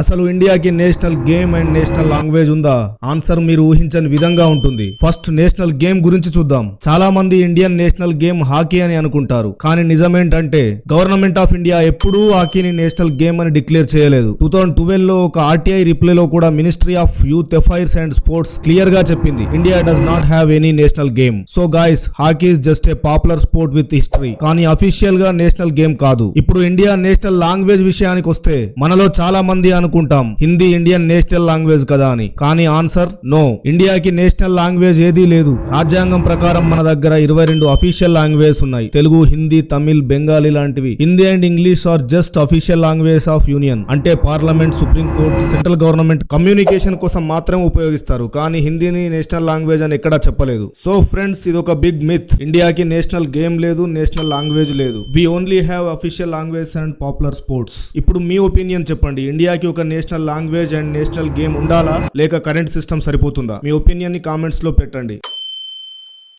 అసలు ఇండియాకి national game and national language ఉందా? ఆన్సర్ మీరు ఊహించని విధంగా ఉంటుంది. ఫస్ట్ నేషనల్ గేమ్ గురించి చూద్దాం. చాలా మంది ఇండియన్ నేషనల్ గేమ్ హాకీ అని అనుకుంటారు. కానీ నిజమేంటంటే గవర్నమెంట్ ఆఫ్ ఇండియా ఎప్పుడూ హాకీని నేషనల్ గేమ్ అని డిక్లేర్ చేయలేదు. టూ థౌసండ్ ట్వెల్వ్లో ఒక ఆర్టీఐ రిప్లైలో కూడా ministry of youth affairs and sports క్లియర్గా చెప్పింది India does not have any national game. So guys hockey is just a popular sport with history కానీ అఫీషియల్గా నేషనల్ గేమ్ కాదు. ఇప్పుడు ఇండియా నేషనల్ లాంగ్వేజ్ విషయానికి వస్తే మనలో చాలా మంది అనుకుంటాం. హిందీ ఇండియన్ నేషనల్ లాంగ్వేజ్ కదా అని. కానీ ఆన్సర్ నో. ఇండియాకి నేషనల్ లాంగ్వేజ్ ఏదీ లేదు. రాజ్యాంగం ప్రకారం మన దగ్గర ఇరవై రెండు అఫీషియల్ లాంగ్వేజ్ ఉన్నాయి. తెలుగు హిందీ తమిళ్ బెంగాలీ లాంటివి. Hindi and English are just official language of union. అంటే parliament supreme court central government communication కోసం మాత్రమే ఉపయోగిస్తారు. కానీ హిందీని నేషనల్ లాంగ్వేజ్ అని ఎక్కడా చెప్పలేదు. సో ఫ్రెండ్స్ ఇది ఒక బిగ్ మిత్. ఇండియాకి నేషనల్ గేమ్ లేదు నేషనల్ లాంగ్వేజ్ లేదు. We only have official language and popular sports. ఇప్పుడు మీ ఒపీనియన్ చెప్పండి. ఇండియాకి ఒక national language and national game ఉండాలా? లేక కరెంట్ సిస్టమ్ సరిపోతుందా? మీ ఒపీనియన్ని కామెంట్స్లో పెట్టండి.